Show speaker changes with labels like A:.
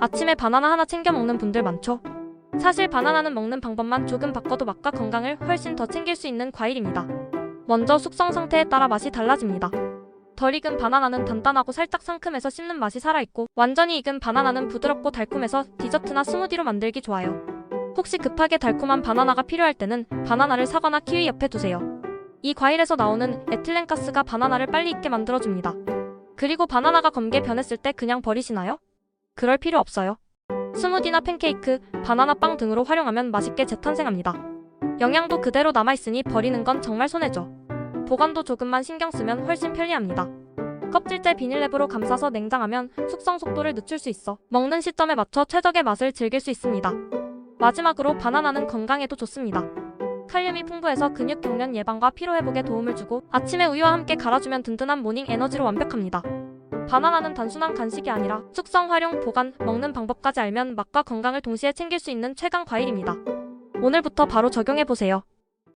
A: 아침에 바나나 하나 챙겨 먹는 분들 많죠? 사실 바나나는 먹는 방법만 조금 바꿔도 맛과 건강을 훨씬 더 챙길 수 있는 과일입니다. 먼저 숙성 상태에 따라 맛이 달라집니다. 덜 익은 바나나는 단단하고 살짝 상큼해서 씹는 맛이 살아있고 완전히 익은 바나나는 부드럽고 달콤해서 디저트나 스무디로 만들기 좋아요. 혹시 급하게 달콤한 바나나가 필요할 때는 바나나를 사거나 키위 옆에 두세요. 이 과일에서 나오는 에틸렌가스가 바나나를 빨리 익게 만들어줍니다. 그리고 바나나가 검게 변했을 때 그냥 버리시나요? 그럴 필요 없어요. 스무디나 팬케이크, 바나나 빵 등으로 활용하면 맛있게 재탄생합니다. 영양도 그대로 남아있으니 버리는 건 정말 손해죠. 보관도 조금만 신경 쓰면 훨씬 편리합니다. 껍질째 비닐랩으로 감싸서 냉장하면 숙성 속도를 늦출 수 있어 먹는 시점에 맞춰 최적의 맛을 즐길 수 있습니다. 마지막으로 바나나는 건강에도 좋습니다. 칼륨이 풍부해서 근육 경련 예방과 피로 회복에 도움을 주고 아침에 우유와 함께 갈아주면 든든한 모닝 에너지로 완벽합니다. 바나나는 단순한 간식이 아니라 숙성, 활용, 보관, 먹는 방법까지 알면 맛과 건강을 동시에 챙길 수 있는 최강 과일입니다. 오늘부터 바로 적용해 보세요.